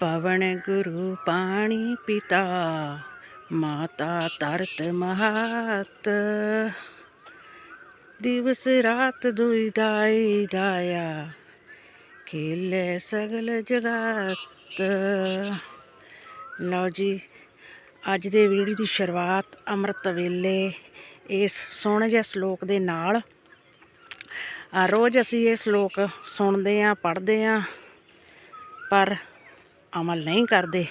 ਪਵਨ ਗੁਰੂ ਪਾਣੀ ਪਿਤਾ, ਮਾਤਾ ਤਰਤ ਮਹਾਤ। ਦਿਵਸ ਰਾਤ ਦੁਈ ਦਾਈ ਦਾਇਆ, ਖੇਲੇ ਸਗਲ ਜਗਤ। ਲਓ ਜੀ, ਅੱਜ ਦੇ ਵੀਡੀਓ ਦੀ ਸ਼ੁਰੂਆਤ ਅੰਮ੍ਰਿਤ ਵੇਲੇ ਇਸ ਸੋਹਣੇ ਜਿਹੇ ਸ਼ਲੋਕ ਦੇ ਨਾਲ। ਰੋਜ਼ ਅਸੀਂ ਇਹ ਸ਼ਲੋਕ ਸੁਣਦੇ ਆਂ ਪੜ੍ਹਦੇ ਆਂ ਪਰ ਅਮਲ ਨਹੀਂ ਕਰਦੇ।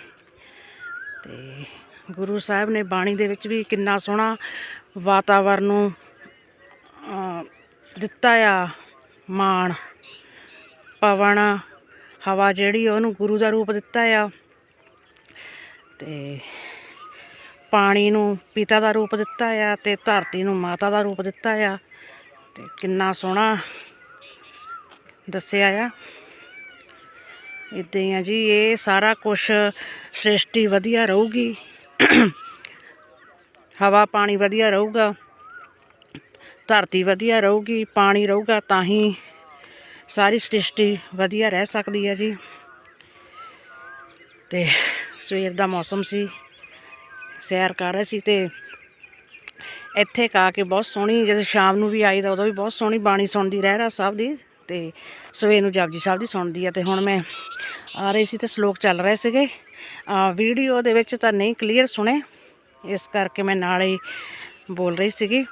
ਤੇ ਗੁਰੂ ਸਾਹਿਬ ਨੇ ਬਾਣੀ ਦੇ ਵਿੱਚ ਵੀ ਕਿੰਨਾ ਸੋਹਣਾ ਵਾਤਾਵਰਨ ਨੂੰ ਦਿੱਤਾ ਆ, ਮਾਣ। ਪਵਨ, ਹਵਾ ਜਿਹੜੀ ਉਹਨੂੰ ਗੁਰੂ ਦਾ ਰੂਪ ਦਿੱਤਾ ਆ। ਤੇ ਪਾਣੀ ਨੂੰ ਪਿਤਾ ਦਾ ਰੂਪ ਦਿੱਤਾ ਆ ਤੇ ਧਰਤੀ ਨੂੰ ਮਾਤਾ ਦਾ ਰੂਪ ਦਿੱਤਾ ਆ। ਤੇ ਕਿੰਨਾ ਸੋਹਣਾ ਦੱਸਿਆ ਆ। ਇਦਾਂ ਹੀ ਆ ਜੀ, ਇਹ ਸਾਰਾ ਕੁਝ ਸ੍ਰਿਸ਼ਟੀ ਵਧੀਆ ਰਹੂਗੀ। ਹਵਾ ਪਾਣੀ ਵਧੀਆ ਰਹੂਗਾ, ਧਰਤੀ ਵਧੀਆ ਰਹੂਗੀ, ਪਾਣੀ ਰਹੂਗਾ, ਤਾਂ ਹੀ ਸਾਰੀ ਸ੍ਰਿਸ਼ਟੀ ਵਧੀਆ ਰਹਿ ਸਕਦੀ ਹੈ ਜੀ। ਤੇ ਸਵੇਰ ਦਾ ਮੌਸਮ ਸੀ, ਸੈਰ ਕਰ ਰਹੇ ਸੀ ਤੇ ਇੱਥੇ ਕਾ ਕੇ ਬਹੁਤ ਸੋਹਣੀ, ਜਦੋਂ ਸ਼ਾਮ ਨੂੰ ਵੀ ਆਈ ਤਾਂ ਉਦੋਂ ਵੀ ਬਹੁਤ ਸੋਹਣੀ ਬਾਣੀ ਸੁਣਦੀ ਰਹਿ ਰਾ ਸਾਹਿਬ ਦੀ। ਤੇ ਸਵੇਰ ਨੂੰ ਜਪਜੀ ਸਾਹਿਬ ਦੀ ਸੁਣਦੀ ਆ ਤੇ ਹੁਣ ਮੈਂ ਆ ਰਹੀ ਸੀ ਤੇ ਸ਼ਲੋਕ ਚੱਲ ਰਹੇ ਸੀਗੇ। ਵੀਡੀਓ ਦੇ ਵਿੱਚ ਤਾਂ ਨਹੀਂ ਕਲੀਅਰ ਸੁਣੇ। ਇਸ ਕਰਕੇ ਮੈਂ ਨਾਲ ਹੀ ਬੋਲ ਰਹੀ ਸੀਗੀ।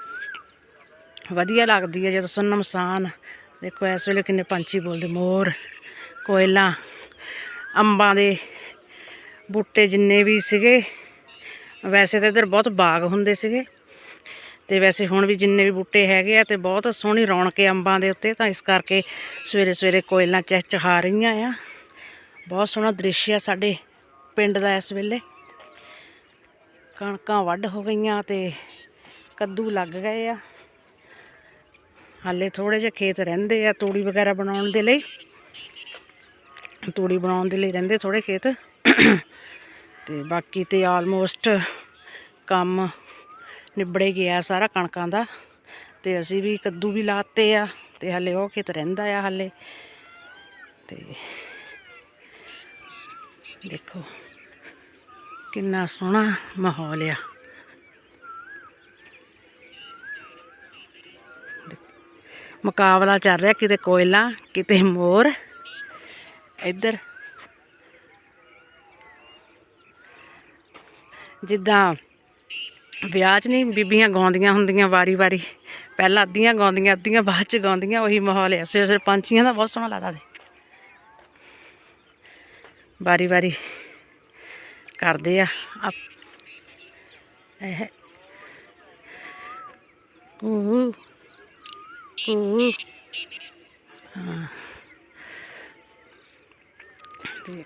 ਵਧੀਆ ਲੱਗਦੀ ਹੈ ਜਦੋਂ ਸੁਣਨ ਮਸਾਨ ਦੇਖੋ ਇਸ ਵੇਲੇ ਕਿੰਨੇ ਪੰਛੀ ਬੋਲਦੇ। ਮੋਰ, ਕੋਇਲਾਂ, ਅੰਬਾਂ ਦੇ ਬੂਟੇ ਜਿੰਨੇ ਵੀ ਸੀਗੇ, ਵੈਸੇ ਤਾਂ ਇੱਧਰ ਬਹੁਤ ਬਾਗ ਹੁੰਦੇ ਸੀਗੇ। ਤੇ ਵੈਸੇ ਹੁਣ ਵੀ ਜਿੰਨੇ ਵੀ ਬੂਟੇ ਹੈਗੇ ਆ ਤੇ ਬਹੁਤ ਸੋਹਣੀ ਰੌਣਕ ਹੈ ਅੰਬਾਂ ਦੇ ਉੱਤੇ, ਤਾਂ ਇਸ ਕਰਕੇ ਸਵੇਰੇ ਸਵੇਰੇ ਕੋਇਲਾਂ ਚਹਿਚਹਾ ਰਹੀਆਂ ਆ। ਬਹੁਤ ਸੋਹਣਾ ਦ੍ਰਿਸ਼ ਆ ਸਾਡੇ ਪਿੰਡ ਦਾ ਇਸ ਵੇਲੇ। ਕਣਕਾਂ ਵੱਢ ਹੋ ਗਈਆਂ ਤੇ ਕੱਦੂ ਲੱਗ ਗਏ ਆ। ਹਾਲੇ ਥੋੜੇ ਜਿਹੇ ਖੇਤ ਰਹਿੰਦੇ ਆ ਤੂੜੀ ਵਗੈਰਾ ਬਣਾਉਣ ਦੇ ਲਈ। ਤੂੜੀ ਬਣਾਉਣ ਦੇ ਲਈ ਰਹਿੰਦੇ ਥੋੜੇ ਖੇਤ। ਤੇ ਬਾਕੀ ਤੇ ਆਲਮੋਸਟ ਕੰਮ ਨਿਬੜੇ ਗਿਆ ਸਾਰਾ ਕਣਕਾਂ ਦਾ ਤੇ ਅਸੀਂ ਵੀ ਕੱਦੂ ਵੀ ਲਾਤੇ ਆ ਤੇ ਹਲੇ ਉਹ ਖੇਤ ਰਹਿੰਦਾ ਆ ਹਲੇ ਤੇ ਦੇਖੋ ਕਿੰਨਾ ਸੋਹਣਾ ਮਾਹੌਲ ਆ। ਮੁਕਾਬਲਾ ਚੱਲ ਰਿਹਾ ਕਿਤੇ ਕੋਇਲਾ, ਕਿਤੇ ਮੋਰ। ਇੱਧਰ ਜਿੱਦਾਂ ਵਿਆਹ 'ਚ ਨਹੀਂ ਬੀਬੀਆਂ ਗਾਉਂਦੀਆਂ ਹੁੰਦੀਆਂ ਵਾਰੀ-ਵਾਰੀ ਪਹਿਲਾਂ ਅੱਧੀਆਂ ਗਾਉਂਦੀਆਂ, ਅੱਧੀਆਂ ਬਾਅਦ 'ਚ ਗਾਉਂਦੀਆਂ, ਉਹੀ ਮਾਹੌਲ ਹੈ ਸਵੇਰੇ ਸਵੇਰੇ ਪੰਛੀਆਂ ਦਾ ਬਹੁਤ ਸੋਹਣਾ ਲੱਗਦਾ ਦੇ ਵਾਰੀ-ਵਾਰੀ ਕਰਦੇ ਆ। ਇਹ ਕੂ ਕੂ। ਹਾਂ। ਤੇ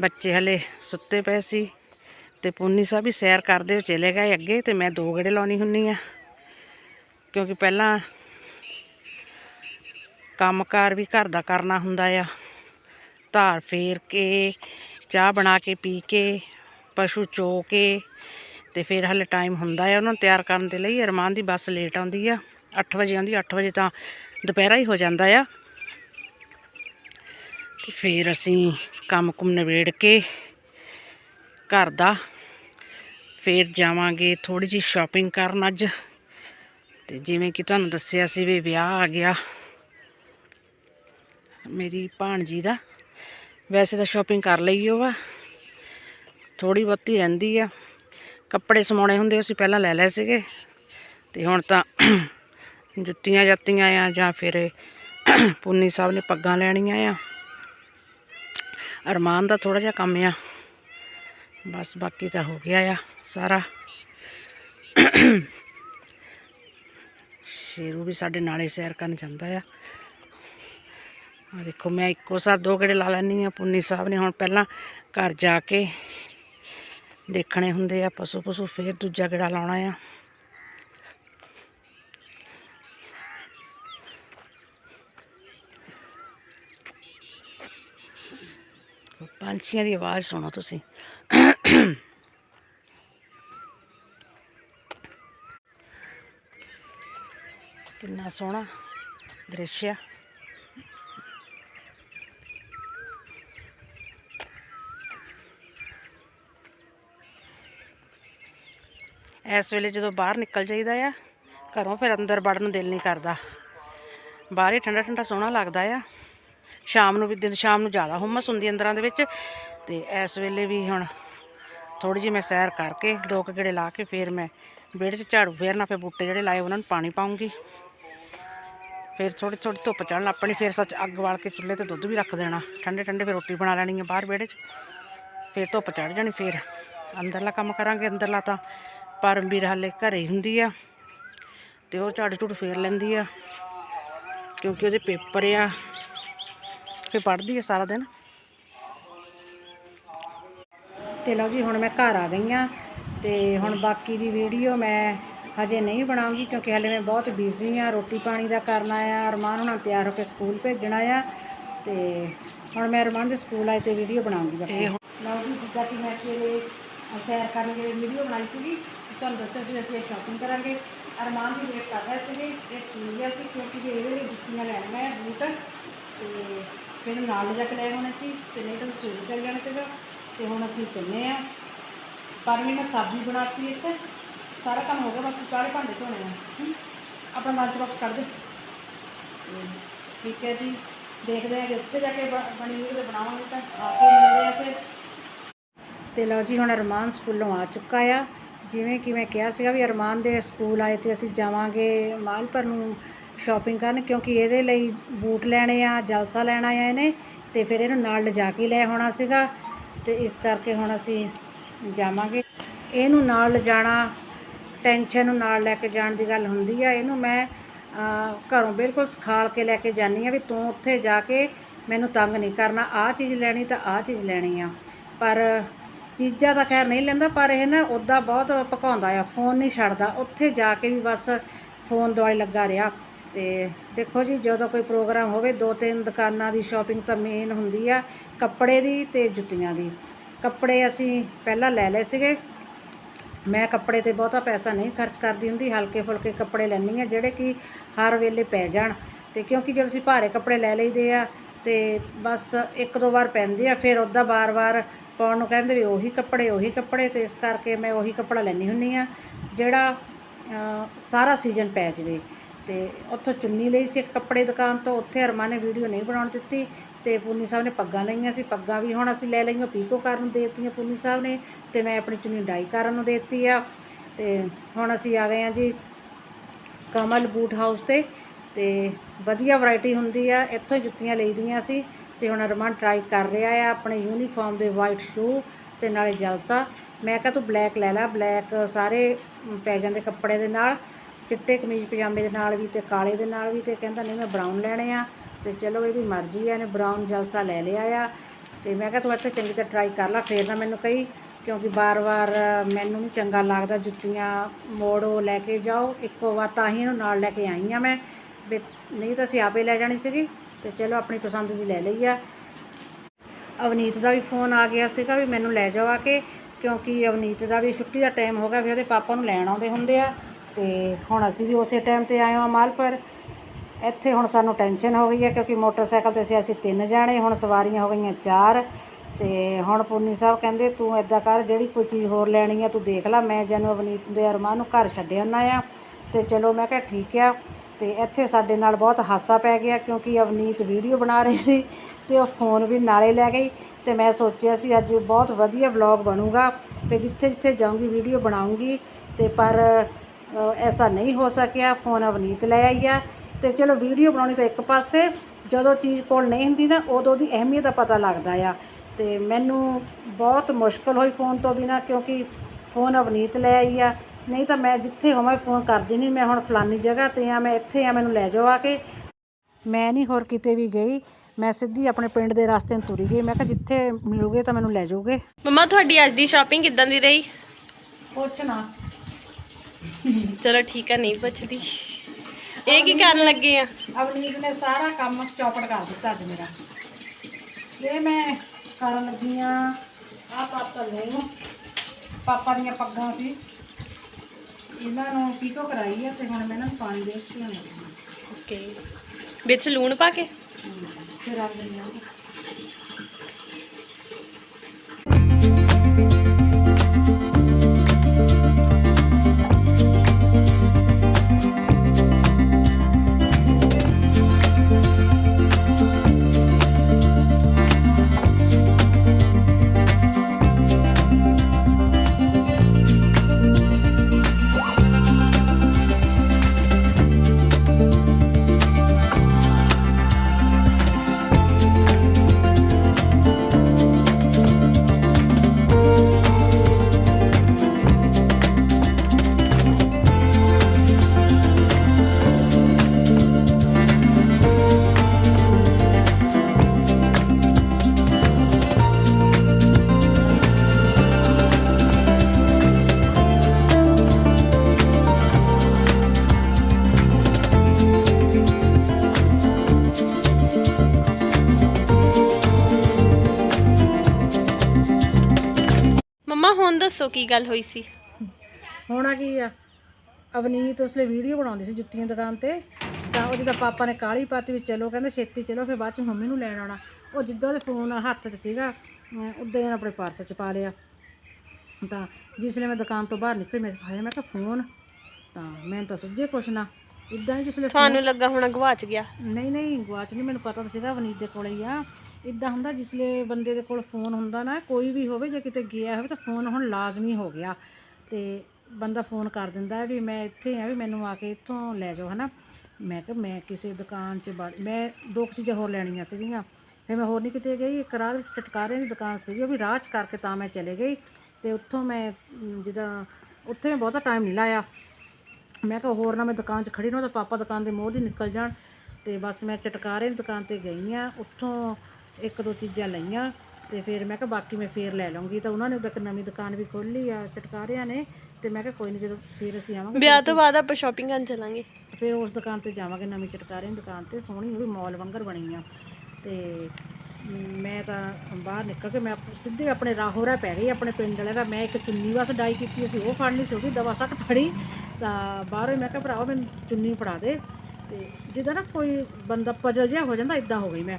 ਬੱਚੇ ਹਲੇ ਸੁੱਤੇ ਪਏ ਸੀ ਤੇ ਪੁੰਨੀ ਸਾਹਿਬ ਵੀ ਸੈਰ ਕਰਦੇ ਹੋ ਚਲੇ ਗਏ ਅੱਗੇ ਤੇ ਮੈਂ ਦੋ ਗੇੜੇ ਲਾਉਣੀ ਹੁੰਨੀ ਆ। ਕਿਉਂਕਿ ਪਹਿਲਾਂ ਕੰਮਕਾਰ ਵੀ ਘਰ ਦਾ ਕਰਨਾ ਹੁੰਦਾ ਆ। ਧਾਰ ਫੇਰ ਕੇ, ਚਾਹ ਬਣਾ ਕੇ ਪੀ ਕੇ, ਪਸ਼ੂ ਚੋ ਕੇ ਤੇ ਫਿਰ ਹਲੇ ਟਾਈਮ ਹੁੰਦਾ ਆ ਉਹਨਾਂ ਨੂੰ ਤਿਆਰ ਕਰਨ ਦੇ ਲਈ। ਅਰਮਾਨ ਦੀ ਬੱਸ ਲੇਟ ਆਉਂਦੀ ਆ। 8 ਵਜੇ ਆਉਂਦੀ 8 ਵਜੇ ਤਾਂ ਦੁਪਹਿਰਾ ਹੀ ਹੋ ਜਾਂਦਾ ਆ। ਤੇ ਫਿਰ ਅਸੀਂ ਕੰਮ ਕੁਮ ਨਿਬੇੜ ਕੇ ਘਰ ਦਾ ਫਿਰ ਜਾਵਾਂਗੇ ਥੋੜੀ ਜੀ ਸ਼ਾਪਿੰਗ ਕਰਨ ਅੱਜ। ਤੇ ਜਿਵੇਂ ਕਿ ਤੁਹਾਨੂੰ ਦੱਸਿਆ ਸੀ ਵੀ ਵਿਆਹ ਆ ਗਿਆ। ਮੇਰੀ ਭਾਣਜੀ ਦਾ ਵੈਸੇ ਤਾਂ ਸ਼ਾਪਿੰਗ ਕਰ ਲਈ ਉਹ ਵਾ ਥੋੜੀ ਬਹੁਤੀ ਰਹਿੰਦੀ ਆ। ਕੱਪੜੇ ਸਮਾਉਣੇ ਹੁੰਦੇ ਅਸੀਂ ਪਹਿਲਾਂ ਲੈ ਲਏ ਸੀਗੇ। ਤੇ ਹੁਣ ਤਾਂ ਜੁੱਤੀਆਂ ਜਾਤੀਆਂ ਆ ਜਾਂ ਫਿਰ ਪੁੰਨੀ ਸਾਹਿਬ ਨੇ ਪੱਗਾਂ ਲੈਣੀਆਂ ਆ। ਅਰਮਾਨ ਦਾ ਥੋੜਾ ਜਿਹਾ ਕੰਮ ਆ। ਬਸ ਬਾਕੀ ਤਾਂ ਹੋ ਗਿਆ ਆ ਸਾਰਾ। ਸ਼ੇਰੂ ਵੀ ਸਾਡੇ ਨਾਲੇ ਸੈਰ ਕਰਨ ਜਾਂਦਾ ਆ। ਆ ਦੇਖੋ, ਮੈਂ ਇੱਕੋ ਸਾਰ ਦੋ ਗੇੜੇ ਲਾ ਲੈਣੀ ਆ ਪੁੰਨੀ ਸਾਹਿਬ ਨੇ ਹੁਣ ਪਹਿਲਾਂ ਘਰ ਜਾ ਕੇ ਦੇਖਣੇ ਹੁੰਦੇ ਆ ਪਸ਼ੂ ਪਸ਼ੂ ਫੇਰ ਦੂਜਾ ਗੇੜਾ ਲਾਉਣਾ ਆ। ਪੰਛੀਆਂ ਦੀ ਆਵਾਜ਼ ਸੁਣੋ ਤੁਸੀਂ। ਕਿੰਨਾ ਸੋਹਣਾ ਦ੍ਰਿਸ਼ ਆ। ਇਸ ਵੇਲੇ ਜਦੋਂ ਬਾਹਰ ਨਿਕਲ ਜਾਈਦਾ ਆ, ਘਰੋਂ ਫਿਰ ਅੰਦਰ ਵੜਨ ਦਿਲ ਨਹੀਂ ਕਰਦਾ। ਬਾਹਰ ਹੀ ਠੰਡਾ ਠੰਡਾ ਸੋਹਣਾ ਲੱਗਦਾ ਆ। ਸ਼ਾਮ ਨੂੰ ਵੀ ਦਿਨ ਸ਼ਾਮ ਨੂੰ ਜ਼ਿਆਦਾ ਹੁਮਸ ਹੁੰਦੀ ਅੰਦਰਾਂ ਦੇ ਵਿੱਚ ਤੇ ਇਸ ਵੇਲੇ ਵੀ ਹੁਣ ਥੋੜੀ ਜਿਹੀ ਮੈਂ ਸੈਰ ਕਰਕੇ ਦੋ ਕੁ ਗੇੜੇ ਲਾ ਕੇ ਫਿਰ ਮੈਂ ਵਿਹੜੇ 'ਚ ਝਾੜੂ ਫੇਰਨਾ ਫਿਰ ਬੂਟੇ ਜਿਹੜੇ ਲਾਏ ਉਹਨਾਂ ਨੂੰ ਪਾਣੀ ਪਾਉਂਗੀ। ਫਿਰ ਥੋੜੀ ਥੋੜੀ ਧੁੱਪ ਚੜ੍ਹਨ ਆਪਣੀ ਫਿਰ ਸੱਚ ਅੱਗ ਵਾਲ ਕੇ ਚੁੱਲ੍ਹੇ ਤੇ ਦੁੱਧ ਵੀ ਰੱਖ ਦੇਣਾ। ਠੰਡੇ ਠੰਡੇ ਫਿਰ ਰੋਟੀ ਬਣਾ ਲੈਣੀ ਹੈ ਬਾਹਰ ਵਿਹੜੇ 'ਚ। ਫਿਰ ਧੁੱਪ ਚੜ੍ਹ ਜਾਣੀ, ਫਿਰ ਅੰਦਰਲਾ ਕੰਮ ਕਰਾਂਗੇ ਅੰਦਰਲਾ ਤਾਂ। ਪਰਮਵੀਰ ਹਾਲੇ ਘਰੇ ਹੀ ਹੁੰਦੀ ਆ ਤੇ ਉਹ ਝਾੜੂ ਝੂੜ ਫੇਰ ਲੈਂਦੀ ਆ ਕਿਉਂਕਿ ਉਹਦੇ ਪੇਪਰ ਆ। ਫਿਰ ਪੜ੍ਹਦੀ ਆ ਸਾਰਾ ਦਿਨ। ਤੇ ਲਓ ਜੀ ਹੁਣ ਮੈਂ ਘਰ ਆ ਗਈ ਆ ਤੇ ਹੁਣ ਬਾਕੀ ਦੀ ਵੀਡੀਓ ਮੈਂ ਹਜੇ ਨਹੀਂ ਬਣਾਉਂਗੀ ਕਿਉਂਕਿ ਹਲੇ ਮੈਂ ਬਹੁਤ ਬਿਜ਼ੀ ਆ ਰੋਟੀ ਪਾਣੀ ਦਾ ਕਰਨਾ ਆ ਅਰਮਾਨ ਹੁਣਾਂ ਤਿਆਰ ਹੋ ਕੇ ਸਕੂਲ ਭੇਜਣਾ ਆ ਤੇ ਹੁਣ ਮੈਂ ਅਰਮਾਨ ਦੇ ਸਕੂਲ ਆਏ ਤੇ ਵੀਡੀਓ ਬਣਾਉਂਗੀ ਬਾਕੀ ਲਓ ਜੀ ਜਿੱਦਾਂ ਕਿ ਮੈਂ ਸਵੇਰੇ ਸੈਰ ਕਰਨ ਦੀ ਵੀਡੀਓ ਬਣਾਈ ਸੀਗੀ। ਤੁਹਾਨੂੰ ਦੱਸਿਆ ਸੀ ਅਸੀਂ ਸ਼ਾਪਿੰਗ ਕਰਾਂਗੇ। ਅਰਮਾਨ ਦੀ ਵੇਟ ਕਰ ਰਹੇ ਸੀਗੇ ਇਹ ਸਕੂਲ ਗਿਆ ਸੀ ਕਿਉਂਕਿ ਇਹਦੇ ਲਈ ਜੁੱਤੀਆਂ ਲੈਣੀਆਂ ਆ ਬੂਟ। ਤੇ ਫਿਰ ਇਹਨੂੰ ਨਾਲ ਲਿਜਾ ਕੇ ਲੈ ਹੋਣੇ ਸੀ ਤੇ ਨਹੀਂ ਤਾਂ ਸਵੇਰੇ ਚੱਲ ਜਾਣਾ ਸੀਗਾ ਤੇ ਹੁਣ ਅਸੀਂ ਚੱਲੇ ਆ ਪਰ ਵੀ ਮੈਂ ਸਬਜ਼ੀ ਬਣਾਤੀ ਇੱਥੇ। ਸਾਰਾ ਕੰਮ ਹੋ ਗਿਆ, ਬਸ ਤੂੰ ਭਾਂਡੇ ਧੋਣੇ ਆ। ਆਪਣਾ ਲੰਚ ਬਾਕਸ ਕੱਢ ਦੇ। ਠੀਕ ਹੈ ਜੀ। ਦੇਖਦੇ ਆ ਜੇ ਉੱਥੇ ਜਾ ਕੇ ਬ- ਬਣੀ ਵੀਡੀਓ ਬਣਾਵਾਂਗੇ ਤਾਂ ਆ ਕੇ ਮਿਲਦੇ ਆ ਫਿਰ। ਤੇ ਲਓ ਜੀ, ਹੁਣ ਅਰਮਾਨ ਸਕੂਲੋਂ ਆ ਚੁੱਕਾ ਆ। ਜਿਵੇਂ ਕਿ ਮੈਂ ਕਿਹਾ ਸੀਗਾ ਵੀ ਅਰਮਾਨ ਦੇ ਸਕੂਲ ਆਏ ਤੇ ਅਸੀਂ ਜਾਵਾਂਗੇ ਮਾਲਪੁਰ ਨੂੰ। ਸ਼ਾਪਿੰਗ ਕਰਨ ਕਿਉਂਕਿ ਇਹਦੇ ਲਈ ਬੂਟ ਲੈਣੇ ਆ, ਜਲਸਾ ਲੈਣਾ ਆ ਇਹਨੇ ਤੇ ਫਿਰ ਇਹਨੂੰ ਨਾਲ ਲਿਜਾ ਕੇ ਲੈ ਆਉਣਾ ਸੀਗਾ ਤੇ ਇਸ ਕਰਕੇ ਹੁਣ ਅਸੀਂ ਜਾਵਾਂਗੇ। ਇਹਨੂੰ ਨਾਲ ਲਿਜਾਣਾ ਟੈਨਸ਼ਨ ਨੂੰ ਨਾਲ ਲੈ ਕੇ ਜਾਣ ਦੀ ਗੱਲ ਹੁੰਦੀ ਆ। ਇਹਨੂੰ ਮੈਂ ਘਰੋਂ ਬਿਲਕੁਲ ਸਿਖਾਲ ਕੇ ਲੈ ਕੇ ਜਾਨੀ ਆ ਵੀ ਤੂੰ ਉੱਥੇ ਜਾ ਕੇ ਮੈਨੂੰ ਤੰਗ ਨਹੀਂ ਕਰਨਾ, ਆਹ ਚੀਜ਼ ਲੈਣੀ ਤਾਂ ਆਹ ਚੀਜ਼ ਲੈਣੀ ਆ। ਪਰ ਚੀਜ਼ਾਂ ਤਾਂ ਖੈਰ ਨਹੀਂ ਲੈਂਦਾ, ਪਰ ਇਹ ਨਾ ਉੱਦਾਂ ਬਹੁਤ ਭਕਾਉਂਦਾ ਆ, ਫੋਨ ਨਹੀਂ ਛੱਡਦਾ। ਉੱਥੇ ਜਾ ਕੇ ਵੀ ਬਸ ਫੋਨ ਦਵਾਈ ਲੱਗਾ ਰਿਹਾ। ਤੇ ਦੇਖੋ ਜੀ, ਜਦੋਂ ਕੋਈ ਪ੍ਰੋਗਰਾਮ ਹੋਵੇ, ਦੋ ਤਿੰਨ ਦੁਕਾਨਾਂ ਦੀ ਸ਼ਾਪਿੰਗ ਤਾਂ ਮੇਨ ਹੁੰਦੀ ਆ, ਕੱਪੜੇ ਦੀ ਤੇ ਜੁੱਤੀਆਂ ਦੀ। ਕੱਪੜੇ ਅਸੀਂ ਪਹਿਲਾਂ ਲੈ ਲਏ ਸੀਗੇ। ਮੈਂ ਕੱਪੜੇ ਤੇ ਬਹੁਤਾ ਪੈਸਾ ਨਹੀਂ ਖਰਚ ਕਰਦੀ ਹੁੰਦੀ, ਹਲਕੇ ਫੁਲਕੇ ਕੱਪੜੇ ਲੈਂਦੀ ਆ ਜਿਹੜੇ ਕਿ ਹਰ ਵੇਲੇ ਪੈ ਜਾਣ। ਤੇ ਕਿਉਂਕਿ ਜਦੋਂ ਅਸੀਂ ਭਾਰੇ ਕੱਪੜੇ ਲੈ ਲਈਦੇ ਆ, ਤੇ ਬਸ ਇੱਕ ਦੋ ਵਾਰ ਪੈਂਦੇ ਆ, ਫਿਰ ਉੱਦਾਂ ਬਾਰ-ਬਾਰ ਪਾਉਣ ਨੂੰ ਕਹਿੰਦੇ ਵੀ ਉਹੀ ਕੱਪੜੇ ਉਹੀ ਕੱਪੜੇ, ਤੇ ਇਸ ਕਰਕੇ ਮੈਂ ਉਹੀ ਕੱਪੜਾ ਲੈਣੀ ਹੁੰਨੀ ਆ ਜਿਹੜਾ ਸਾਰਾ ਸੀਜ਼ਨ ਪੈ ਜਾਵੇ। ਤੇ ਉੱਥੋਂ ਚੁੰਨੀ ਲਈ ਸੀ ਇੱਕ ਕੱਪੜੇ ਦੁਕਾਨ ਤੋਂ। ਉੱਥੇ ਅਰਮਾਨ ਨੇ ਵੀਡੀਓ ਨਹੀਂ ਬਣਾਉਣ ਦਿੱਤੀ ਤੇ ਪੂਨੀ ਸਾਹਿਬ ਨੇ ਪੱਗਾਂ ਲਈਆਂ ਸੀ। ਪੱਗਾਂ ਵੀ ਹੁਣ ਅਸੀਂ ਲੈ ਲਈਆਂ, ਪੀਕੋ ਕਰਨ ਨੂੰ ਦੇ ਦਿੱਤੀਆਂ ਪੂਨੀ ਸਾਹਿਬ ਨੇ ਤੇ ਮੈਂ ਆਪਣੀ ਚੁੰਨੀ ਡਾਈ ਕਰਨ ਨੂੰ ਦੇ ਦਿੱਤੀ ਆ। ਤੇ ਹੁਣ ਅਸੀਂ ਆ ਗਏ ਆ ਜੀ ਕਮਲ ਬੂਟ ਹਾਊਸ ਤੇ ਤੇ ਵਧੀਆ ਵੈਰਾਈਟੀ ਹੁੰਦੀ ਆ। ਇੱਥੋਂ ਹੀ ਜੁੱਤੀਆਂ ਲਈਦੀਆਂ ਸੀ ਤੇ ਹੁਣ ਅਰਮਾਨ ਟਰਾਈ ਕਰ ਰਿਹਾ ਆ ਆਪਣੇ ਯੂਨੀਫਾਰਮ ਦੇ ਵਾਈਟ ਸ਼ੂ ਤੇ ਨਾਲੇ ਜਲਸਾ। ਮੈਂ ਕਿਹਾ ਤੂੰ ਬਲੈਕ ਲੈ ਲੈ, ਬਲੈਕ ਸਾਰੇ ਪੈ ਜਾਂਦੇ ਕੱਪੜੇ ਦੇ ਨਾਲ। ਚਿੱਟੇ ਕਮੀਜ਼ ਪਜਾਮੇ ਦੇ ਨਾਲ ਵੀ ਤੇ ਕਾਲੇ ਦੇ ਨਾਲ ਵੀ ਤੇ ਕਹਿੰਦਾ ਨਹੀਂ ਮੈਂ ਬਰਾਊਨ ਲੈਣੇ ਆ। ਤੇ ਚਲੋ ਇਹਦੀ ਮਰਜ਼ੀ ਆ, ਇਹਨੇ ਬਰਾਊਨ ਜਲਸਾ ਲੈ ਲਿਆ ਆ। ਤੇ ਮੈਂ ਕਿਹਾ ਤੂੰ ਇੱਥੇ ਚੰਗੀ ਤਰ੍ਹਾਂ ਟਰਾਈ ਕਰ ਲੈ, ਫੇਰ ਨਾ ਮੈਨੂੰ ਕਹੀ, ਕਿਉਂਕਿ ਬਾਰ-ਬਾਰ ਮੈਨੂੰ ਨਹੀਂ ਚੰਗਾ ਲੱਗਦਾ ਜੁੱਤੀਆਂ, ਮੋੜੋ ਲੈ ਕੇ ਜਾਓ, ਇੱਕੋ ਵਾਰ ਤਾਂ ਹੀ ਇਹਨੂੰ ਨਾਲ ਲੈ ਕੇ ਆਈ ਆ ਮੈਂ। ਵੀ ਨਹੀਂ ਤਾਂ ਅਸੀਂ ਆਪੇ ਲੈ ਜਾਣੀ ਸੀਗੀ, ਤੇ ਚਲੋ ਆਪਣੀ ਪਸੰਦ ਦੀ ਲੈ ਲਈ ਆ। ਅਵਨੀਤ ਦਾ ਵੀ ਫੋਨ ਆ ਗਿਆ ਸੀਗਾ ਵੀ ਮੈਨੂੰ ਲੈ ਜਾਓ ਆ ਕੇ, ਕਿਉਂਕਿ ਅਵਨੀਤ ਦਾ ਵੀ ਛੁੱਟੀ ਦਾ ਟਾਈਮ ਹੋ ਗਿਆ, ਵੀ ਉਹਦੇ ਪਾਪਾ ਨੂੰ ਲੈਣ ਆਉਂਦੇ ਹੁੰਦੇ ਆ। ਤੇ ਹੁਣ ਅਸੀਂ ਵੀ ਉਸੇ ਟਾਈਮ ਤੇ ਆਏ ਹਾਂ ਮਾਲ ਪਰ। ਇੱਥੇ ਹੁਣ ਸਾਨੂੰ ਟੈਨਸ਼ਨ ਹੋ ਗਈ ਹੈ ਕਿਉਂਕਿ ਮੋਟਰਸਾਈਕਲ ਤੇ ਸੀ ਅਸੀਂ ਤਿੰਨ ਜਾਣੇ, ਹੁਣ ਸਵਾਰੀਆਂ ਹੋ ਗਈਆਂ ਚਾਰ। ਤੇ ਹੁਣ ਪੁੰਨੀ ਸਾਹਿਬ ਕਹਿੰਦੇ, ਤੂੰ ਏਦਾਂ ਕਰ, ਜਿਹੜੀ ਕੋਈ ਚੀਜ਼ ਹੋਰ ਲੈਣੀ ਆ ਤੂੰ ਦੇਖ ਲੈ। ਮੈਂ ਜਾਨੂੰ ਅਵਨੀਤ ਦੇ ਅਰਮਾਨ ਨੂੰ ਘਰ ਛੱਡ ਆਉਣਾ ਆ। ਤੇ ਚਲੋ ਮੈਂ ਕਿਹਾ ਠੀਕ ਆ। ਤੇ ਇੱਥੇ ਸਾਡੇ ਨਾਲ ਬਹੁਤ ਹਾਸਾ ਪੈ ਗਿਆ ਕਿਉਂਕਿ ਅਵਨੀਤ ਵੀਡੀਓ ਬਣਾ ਰਹੀ ਸੀ ਤੇ ਉਹ ਫੋਨ ਵੀ ਨਾਲੇ ਲੈ ਗਈ। ਤੇ ਮੈਂ ਸੋਚਿਆ ਸੀ ਅੱਜ ਬਹੁਤ ਵਧੀਆ ਵਲੌਗ ਬਣੂਗਾ ਤੇ ਜਿੱਥੇ ਜਿੱਥੇ ਜਾਊਂਗੀ, ਵੀਡੀਓ ਬਣਾਉਂਗੀ ਤੇ ਪਰ ਐਸਾ ਨਹੀਂ ਹੋ ਸਕਿਆ ਫੋਨ ਅਵਨੀਤ ਲੈ ਆਈ ਆ। ਤੇ ਚਲੋ ਵੀਡੀਓ ਬਣਾਉਣੀ ਤਾਂ ਇੱਕ ਪਾਸੇ ਜਦੋਂ ਚੀਜ਼ ਕੋਲ ਨਹੀਂ ਹੁੰਦੀ ਨਾ ਉਦੋਂ ਦੀ ਅਹਿਮੀਅਤ ਦਾ ਪਤਾ ਲੱਗਦਾ ਆ। ਤੇ ਮੈਨੂੰ ਬਹੁਤ ਮੁਸ਼ਕਲ ਹੋਈ ਫੋਨ ਤੋਂ ਬਿਨਾ ਕਿਉਂਕਿ ਫੋਨ ਅਵਨੀਤ ਲੈ ਆਈ ਆ। ਨਹੀਂ ਤਾਂ ਮੈਂ ਜਿੱਥੇ ਹੋਵਾਂ ਫੋਨ ਕਰਦੀ ਨਹੀਂ ਮੈਂ ਹੁਣ ਫਲਾਨੀ ਜਗ੍ਹਾ ਤੇ ਆ ਮੈਂ ਇੱਥੇ ਆ ਮੈਨੂੰ ਲੈ ਜਾਓ ਆ ਕੇ। ਮੈਂ ਨਹੀਂ ਹੋਰ ਕਿਤੇ ਵੀ ਗਈ ਮੈਂ ਸਿੱਧੀ ਆਪਣੇ ਪਿੰਡ ਦੇ ਰਸਤੇ ਨੂੰ ਤੁਰੀ ਗਈ ਮੈਂ ਕਿਹਾ ਜਿੱਥੇ ਮਿਲੂਗੇ ਤਾਂ ਮੈਨੂੰ ਲੈ ਜਾਓਗੇ। ਮਮਾ ਤੁਹਾਡੀ ਅੱਜ ਦੀ ਸ਼ਾਪਿੰਗ ਕਿੱਦਾਂ ਦੀ ਰਹੀ? ਕੁਛ ਨਾ। ਚਲੋ ਠੀਕ ਆ ਨਹੀਂ ਪੁੱਛਦੀ। ਇਹ ਕੀ ਕਰਨ ਲੱਗੇ ਆ? ਅਵਨੀਤ ਨੇ ਸਾਰਾ ਕੰਮ ਚੌਪੜ ਕਰ ਦਿੱਤਾ ਅੱਜ ਮੇਰਾ। ਇਹ ਮੈਂ ਕਰਨ ਲੱਗੀ ਆ ਆ ਪਾਪਾ ਲੈ ਪਾਪਾ ਦੀਆਂ ਪੱਗਾਂ ਸੀ। ਇਹਨਾਂ ਨੂੰ ਪੀਕੋ ਕਰਾਈ ਆ ਤੇ ਹੁਣ ਮੈਂ ਇਹਨਾਂ ਨੂੰ ਪਾਣੀ ਦੇ ਕੇ ਆਉਂਦੀ ਓਕੇ ਵਿੱਚ ਲੂਣ ਪਾ ਕੇ? ਫਿਰ ਰੱਖ ਦਿੰਦੀ ਦੱਸੋ ਕੀ ਗੱਲ ਹੋਈ ਸੀ? ਹੋਣਾ ਕੀ ਆ? ਅਵਨੀਤ ਉਸਲੇ ਵੀਡੀਓ ਬਣਾਉਂਦੀ ਸੀ ਜੁੱਤੀਆਂ ਦੀ ਦੁਕਾਨ ਤੇ। ਤਾਂ ਉਹ ਜਿਹਦਾ ਪਾਪਾ ਨੇ ਕਾਲੀ ਪਾਤੀ ਵੀ ਚਲੋ ਕਹਿੰਦੇ ਛੇਤੀ ਚਲੋ ਫਿਰ ਬਾਅਦ ਚ ਮੰਮੀ ਨੂੰ ਲੈਣ ਆਉਣਾ। ਉਹ ਜਿੱਦਾਂ ਉਹਦੇ ਫੋਨ ਹੱਥ 'ਚ ਸੀਗਾ ਉਦਾਂ ਹੀ ਆਪਣੇ ਪਰਸ 'ਚ ਪਾ ਲਿਆ। ਤਾਂ ਜਿਸ ਵੇਲੇ ਮੈਂ ਦੁਕਾਨ ਤੋਂ ਬਾਹਰ ਨਿਕਲੀ ਮੈਂ ਕਿਹਾ ਮੈਂ ਕਿਹਾ ਫੋਨ। ਤਾਂ ਮੈਂ ਤਾਂ ਸੁਝੇ ਕੁਛ ਨਾ। ਇਦਾਂ ਹੀ ਜਿਸ ਵੇਲੇ ਤੁਹਾਨੂੰ ਲੱਗਾ ਹੋਣਾ ਗਵਾਚ ਗਿਆ? ਨਹੀਂ ਨਹੀਂ ਗਵਾਚ ਨਹੀਂ ਮੈਨੂੰ ਪਤਾ ਤਾਂ ਸੀਗਾ ਵਨੀਤ ਦੇ ਕੋਲੇ ਹੀ ਆ। ਇਦਾਂ ਹੁੰਦਾ ਜਿਸਲੇ ਬੰਦੇ ਦੇ ਕੋਲ ਫੋਨ ਹੁੰਦਾ ਨਾ ਕੋਈ ਵੀ ਹੋਵੇ ਜੇ ਕਿਤੇ ਗਿਆ ਹੋਵੇ ਤਾਂ ਫੋਨ ਹੁਣ ਲਾਜ਼ਮੀ ਹੋ ਗਿਆ। ਤੇ ਬੰਦਾ ਫੋਨ ਕਰ ਦਿੰਦਾ ਵੀ ਮੈਂ ਇੱਥੇ ਆ ਵੀ ਮੈਨੂੰ ਆ ਕੇ ਇੱਥੋਂ ਲੈ ਜਾਓ ਹਨਾ। ਮੈਂ ਕਿਹਾ ਮੈਂ ਕਿਸੇ ਦੁਕਾਨ 'ਚ ਵੜ ਮੈਂ ਦੋ ਕੁ ਚੀਜ਼ਾਂ ਹੋਰ ਲੈਣੀਆਂ ਸੀਗੀਆਂ। ਫਿਰ ਮੈਂ ਹੋਰ ਨਹੀਂ ਕਿਤੇ ਗਈ ਇੱਕ ਰਾਹ ਵਿੱਚ ਟਟਕਾਰੇ ਦੀ ਦੁਕਾਨ ਸੀਗੀ ਉਹ ਵੀ ਰਾਹ 'ਚ ਕਰਕੇ ਤਾਂ ਮੈਂ ਚਲੇ ਗਈ। ਤੇ ਉੱਥੋਂ ਮੈਂ ਅਮ, ਜਿੱਦਾਂ ਉੱਥੇ ਮੈਂ ਬਹੁਤਾ ਟਾਈਮ ਨਹੀਂ ਲਾਇਆ। ਮੈਂ ਕਿਹਾ ਹੋਰ ਨਾ ਮੈਂ ਦੁਕਾਨ 'ਚ ਖੜੀ ਰਹਾਂ ਤਾਂ ਪਾਪਾ ਦੁਕਾਨ ਦੇ ਮੋਢ ਹੀ ਨਿਕਲ ਜਾਣ। ਤੇ ਬਸ ਮੈਂ ਚਟਕਾਰੇ ਦੀ ਦੁਕਾਨ ਤੇ ਗਈ ਆ। ਉੱਥੋਂ ਇੱਕ ਦੋ ਚੀਜ਼ਾਂ ਲਈਆਂ ਤੇ ਫਿਰ ਮੈਂ ਕਿਹਾ ਬਾਕੀ ਮੈਂ ਫੇਰ ਲੈ ਲਵਾਂਗੀ ਤਾਂ ਉਹਨਾਂ ਨੇ ਉਦੋਂ ਇੱਕ ਨਵੀਂ ਦੁਕਾਨ ਵੀ ਖੋਲ੍ਹੀ ਆ ਚਟਕਾਰਿਆਂ ਨੇ ਤੇ ਮੈਂ ਕਿਹਾ ਕੋਈ ਨਹੀਂ ਜਦੋਂ ਫੇਰ ਅਸੀਂ ਆਵਾਂਗੇ ਵਿਆਹ ਤੋਂ ਬਾਅਦ ਆਪਾਂ ਸ਼ਾਪਿੰਗ ਕਰਨ ਚੱਲਾਂਗੇ। ਫਿਰ ਉਸ ਦੁਕਾਨ ਤੇ ਜਾਵਾਂਗੇ ਨਵੀਂ ਚਟਕਾਰੇ ਦੀ ਦੁਕਾਨ ਤੇ ਸੋਹਣੀ ਉਹ ਵੀ ਮਾਲ ਵਾਂਗਰ ਬਣੀ ਆ। ਤੇ ਮ, ਤਾਂ ਬਾਹਰ ਨਿਕਲ ਕੇ ਮੈਂ ਸਿੱਧੇ ਆਪਣੇ ਰਾਹੋਂ ਰਾਹ ਪੈ ਗਈ ਆਪਣੇ ਪਿੰਡ ਵਾਲੇ ਦਾ। ਮੈਂ ਇੱਕ ਚੁੰਨੀ ਬਸ ਡਾਈ ਕੀਤੀ ਸੀ ਉਹ ਫੜਨੀ ਸੀ ਉਹ ਵੀ ਦਵਾ ਸੱਟ ਫੜੀ। ਤਾਂ ਬਾਹਰੋਂ ਮੈਂ ਕਿਹਾ ਭਰਾਵਾ ਮੈਨੂੰ ਚੁੰਨੀ ਫੜਾ ਦੇ। ਤੇ ਜਿੱਦਾਂ ਨਾ ਕੋਈ ਬੰਦਾ ਪਜਲ ਜਿਹਾ ਹੋ ਜਾਂਦਾ ਇਦਾਂ ਹੋ ਗਈ ਮੈਂ।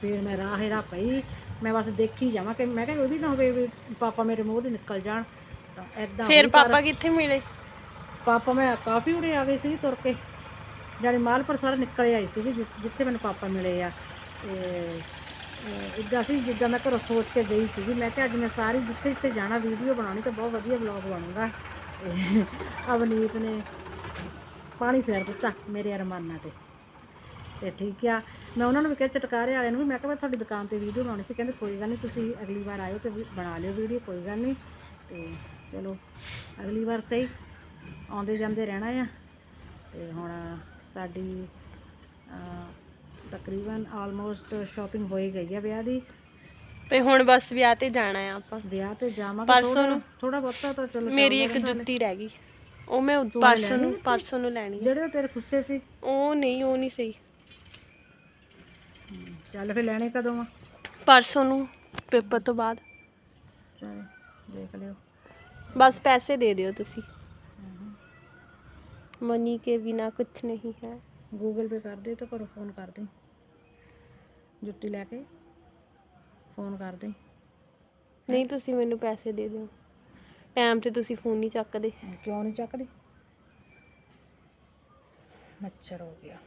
ਫਿਰ ਮੈਂ ਰਾਹ ਰਾਹ ਪਈ। ਮੈਂ ਬਸ ਦੇਖੀ ਜਾਵਾਂ ਕਿ ਮੈਂ ਕਿਹਾ ਉਹ ਵੀ ਨਾ ਹੋਵੇ ਵੀ ਪਾਪਾ ਮੇਰੇ ਮੂੰਹ ਦੇ ਨਿਕਲ ਜਾਣ। ਤਾਂ ਐਦਾਂ ਫਿਰ ਪਾਪਾ ਕਿੱਥੇ ਮਿਲੇ? ਪਾਪਾ ਮੈਂ ਕਾਫੀ ਉੜੇ ਆ ਗਏ ਸੀ ਤੁਰ ਕੇ। ਜਾਨੀ ਮਾਲਪੁਰ ਸਾਰਾ ਨਿਕਲ ਆਈ ਸੀ ਜਿਸ ਜਿੱਥੇ ਮੈਨੂੰ ਪਾਪਾ ਮਿਲੇ ਆ। ਤੇ ਇਦਾਂ ਸੀ ਜਿੱਦਾਂ ਮੈਂ ਘਰੋਂ ਸੋਚ ਕੇ ਗਈ ਸੀਗੀ। ਮੈਂ ਕਿਹਾ ਅੱਜ ਮੈਂ ਸਾਰੀ ਜਿੱਥੇ ਜਿੱਥੇ ਜਾਣਾ ਵੀਡੀਓ ਬਣਾਉਣੀ ਤਾਂ ਬਹੁਤ ਵਧੀਆ ਵਲੌਗ ਬਣੂਗਾ। ਅਵਨੀਤ ਨੇ ਪਾਣੀ ਫੇਰ ਦਿੱਤਾ ਮੇਰੇ ਅਰਮਾਨਾਂ ਤੇ। ਤੇ ਠੀਕ ਆ। ਮੈਂ ਉਹਨਾਂ ਨੂੰ ਵੀ ਕਿਹਾ ਚਟਕਾਰੇ ਵਾਲਿਆਂ ਨੂੰ ਵੀ ਮੈਂ ਕਿਹਾ ਮੈਂ ਤੁਹਾਡੀ ਦੁਕਾਨ ਤੇ ਵੀਡੀਓ ਬਣਾਉਣੀ ਸੀ। ਕਹਿੰਦੇ ਕੋਈ ਗੱਲ ਨਹੀਂ ਤੁਸੀਂ ਅਗਲੀ ਵਾਰ ਆਇਓ ਤੇ ਬਣਾ ਲਿਓ ਵੀਡੀਓ ਕੋਈ ਗੱਲ ਨਹੀਂ ਤੇ ਚਲੋ ਅਗਲੀ ਵਾਰ ਸਹੀ ਆਉਂਦੇ ਜਾਂਦੇ ਰਹਿਣਾ ਆ। ਤੇ ਹੁਣ ਸਾਡੀ ਤਕਰੀਬਨ ਆਲਮੋਸਟ ਸ਼ਾਪਿੰਗ ਹੋ ਹੀ ਗਈ ਆ ਵਿਆਹ ਦੀ। ਤੇ ਹੁਣ ਬਸ ਵਿਆਹ ਤੇ ਜਾਣਾ ਆ ਆਪਾਂ। ਵਿਆਹ ਤੇ ਜਾਵਾਂਗੇ ਪਰਸੋਂ ਨੂੰ। ਥੋੜਾ ਬਹੁਤਾ ਤਾਂ ਚਲੋ ਮੇਰੀ ਇੱਕ। ਜੁੱਤੀ ਰਹਿ ਗਈ। ਉਹ ਮੈਂ ਪਰਸੋਂ ਨੂੰ ਪਰਸੋਂ ਨੂੰ ਲੈਣੀ। ਜਿਹੜੇ ਤੇਰੇ ਖੁੱਸੇ ਸੀ? ਉਹ ਨਹੀਂ ਉਹ ਨਹੀਂ ਸਹੀ। ਚੱਲ ਫਿਰ ਲੈਣੇ ਕਦੋਂ ਆ ਪਰਸੋਂ ਨੂੰ ਪੇਪਰ ਤੋਂ ਬਾਅਦ। ਚਲ ਦੇਖ ਲਿਓ। ਬਸ ਪੈਸੇ ਦੇ ਦਿਓ ਤੁਸੀਂ। ਮਨੀ ਕੇ ਬਿਨਾ ਕੁਝ ਨਹੀਂ ਹੈ। ਗੂਗਲ ਪੇ ਕਰ ਦੇ ਤਾਂ ਘਰੋਂ ਫੋਨ ਕਰ ਦੇ। ਜੁੱਤੀ ਲੈ ਕੇ ਫੋਨ ਕਰ ਦੇ। ਨਹੀਂ ਤੁਸੀਂ ਮੈਨੂੰ ਪੈਸੇ ਦੇ ਦਿਓ। ਟਾਈਮ ਤੇ ਤੁਸੀਂ ਫੋਨ ਨਹੀਂ ਚੱਕਦੇ। ਕਿਉਂ ਨਹੀਂ ਚੱਕਦੀ? ਮੱਛਰ ਹੋ ਗਿਆ।